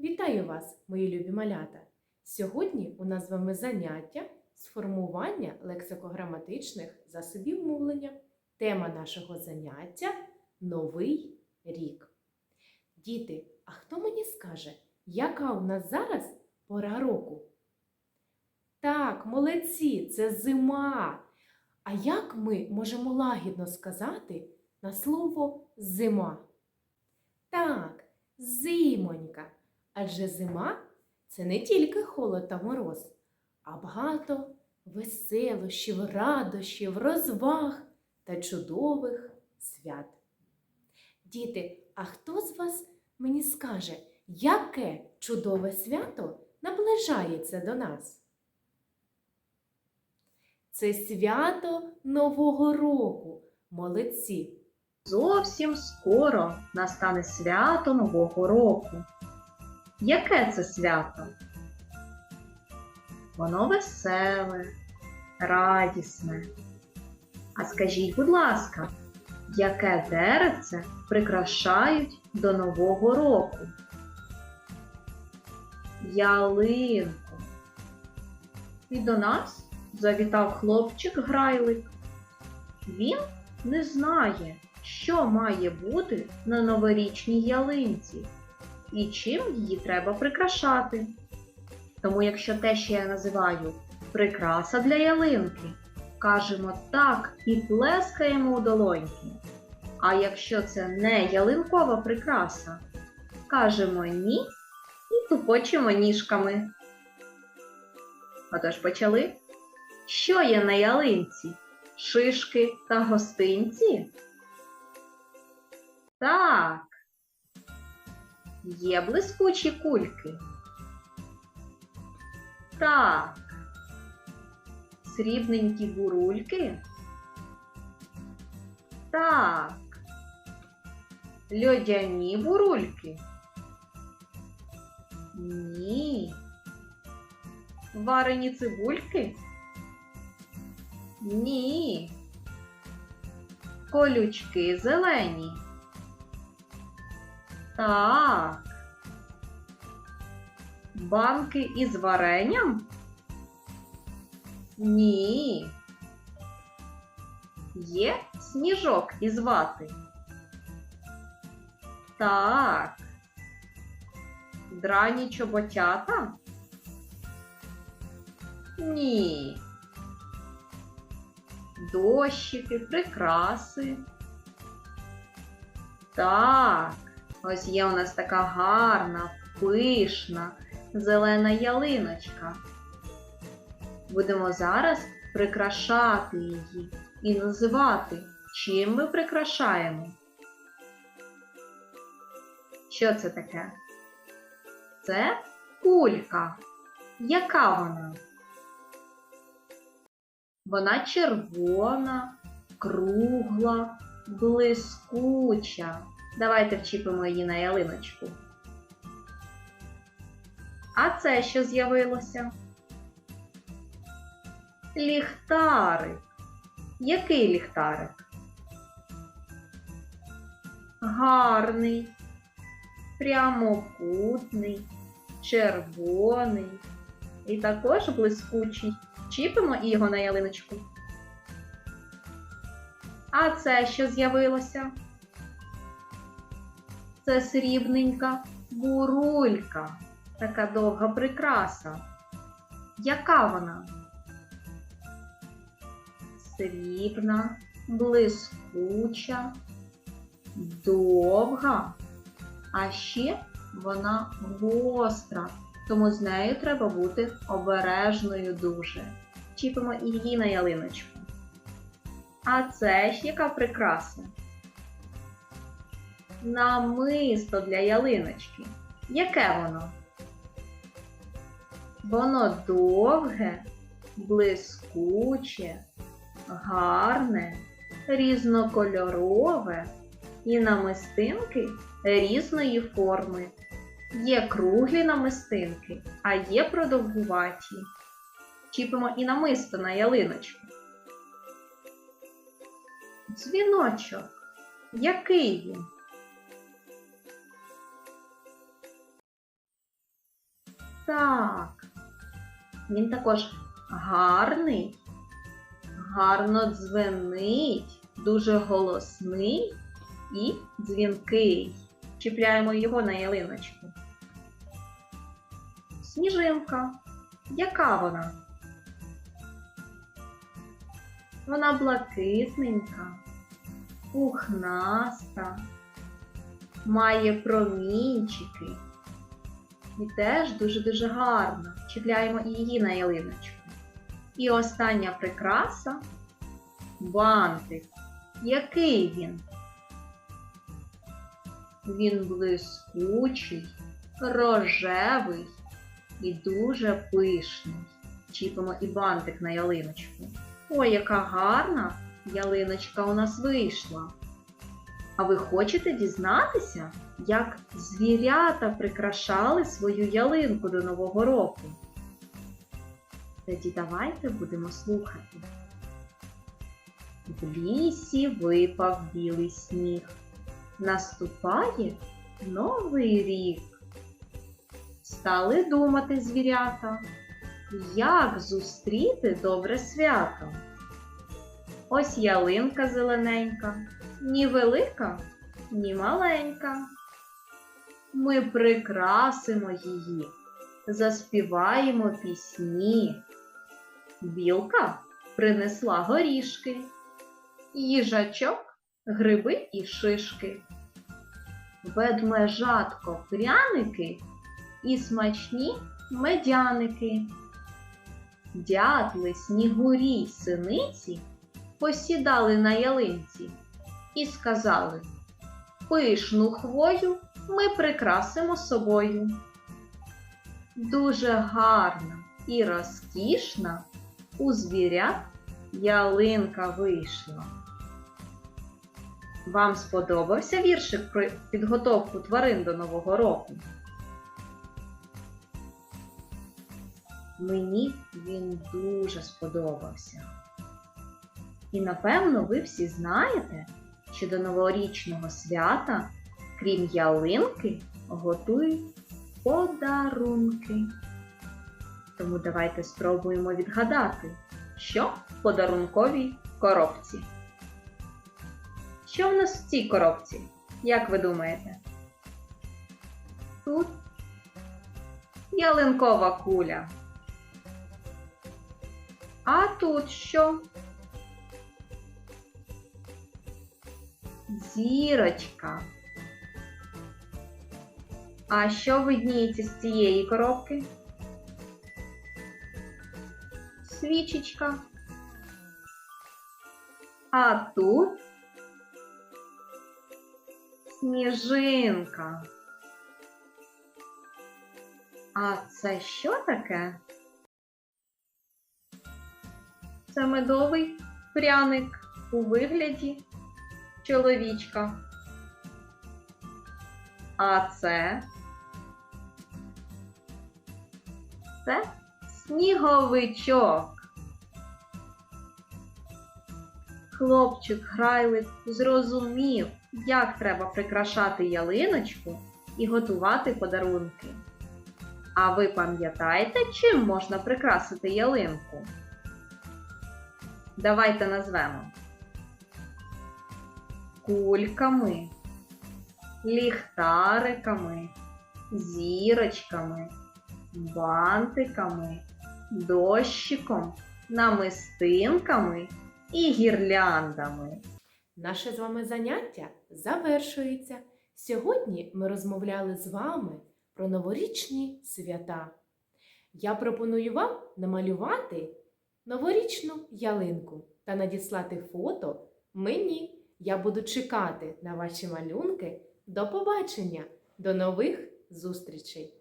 Вітаю вас, мої любі малята! Сьогодні у нас з вами заняття з формування лексикограматичних засобів мовлення. Тема нашого заняття Новий рік. Діти, а хто мені скаже, яка у нас зараз пора року? Так, молодці, це зима. А як ми можемо лагідно сказати на слово зима? Так, зимонька. Адже зима це не тільки холод та мороз, а багато веселощів, радощів, розваг та чудових свят. Діти, а хто з вас мені скаже, яке чудове свято наближається до нас? Це свято Нового року. Молодці! Зовсім скоро настане свято Нового року. Яке це свято? Воно веселе, радісне. А скажіть, будь ласка, яке деревце прикрашають до Нового року? Ялинку. І до нас завітав хлопчик Грайлик. Він не знає, що має бути на новорічній ялинці і чим її треба прикрашати. Тому, якщо те, що я називаю прикраса для ялинки, кажемо так і плескаємо у долоньки. А якщо це не ялинкова прикраса, кажемо ні і тупочемо ніжками. Отож почали. Що є на ялинці? Шишки та гостинці? Так. Є блискучі кульки. Так. Срібненькі бурульки. Так. Льодяні бурульки. Ні. Варені цибульки? Ні. Колючки зелені. Так. Банки із варенням? Ні. Є сніжок із вати? Так. Драні чоботята? Ні. Дощики, прикраси. Так. Ось є у нас така гарна, пишна, зелена ялиночка. Будемо зараз прикрашати її і називати, чим ми прикрашаємо. Що це таке? Це кулька. Яка вона? Вона червона, кругла, блискуча. Давайте вчіпимо її на ялиночку. А це що з'явилося? Ліхтарик. Який ліхтарик? Гарний, прямокутний, червоний і також блискучий. Чіпимо його на ялиночку. А це що з'явилося? Це срібненька бурулька, така довга прикраса. Яка вона? Срібна, блискуча, довга, а ще вона гостра, тому з нею треба бути обережною дуже. Чіпимо її на ялиночку. А це ж яка прикраса? намисто для ялиночки. Яке воно? Воно довге, блискуче, гарне, різнокольорове і намистинки різної форми. Є круглі намистинки, а є продовгуваті. Чіпимо і намисто на ялиночку. Дзвіночок. Який він? Так. Він також гарний, гарно дзвенить, дуже голосний і дзвінкий. Чіпляємо його на ялиночку. Сніжинка. Яка вона? Вона блакитненька, пухнаста, має промінчики і теж дуже-дуже гарна. Чіпляємо її на ялиночку. І остання прикраса бантик. Який він? Він блискучий, рожевий і дуже пишний. Чіпимо і бантик на ялиночку. Ой, яка гарна ялиночка у нас вийшла. А ви хочете дізнатися, як звірята прикрашали свою ялинку до Нового року? Тоді давайте будемо слухати. В лісі випав білий сніг. Наступає новий рік. Стали думати звірята, як зустріти добре свято. Ось ялинка зелененька, ні велика, ні маленька. Ми прикрасимо її, заспіваємо пісні. Білка принесла горішки, їжачок гриби і шишки, ведмежатко пряники і смачні медяники. Дятли, снігурі й синиці посідали на ялинці і сказали Пишну хвою ми прикрасимо собою. Дуже гарна і розкішна у звірят ялинка вийшла. Вам сподобався віршик про підготовку тварин до Нового року? Мені він дуже сподобався. І напевно ви всі знаєте, що до новорічного свята, крім ялинки, готують подарунки. Тому давайте спробуємо відгадати, що в подарунковій коробці. Що в нас в цій коробці? Як ви думаєте? Тут ялинкова куля. А тут що? Зірочка. А що видніється з цієї коробки? Свічечка. А тут сніжинка. А це що таке? Це медовий пряник у вигляді чоловічка. А це це сніговичок. Хлопчик Грайлик зрозумів, як треба прикрашати ялиночку і готувати подарунки. А ви пам'ятаєте, чим можна прикрасити ялинку? Давайте назвемо кульками, ліхтариками, зірочками, бантиками, дощиком, намистинками і гірляндами. Наше з вами заняття завершується. Сьогодні ми розмовляли з вами про новорічні свята. Я пропоную вам намалювати новорічну ялинку та надіслати фото мені. Я буду чекати на ваші малюнки. До побачення, до нових зустрічей!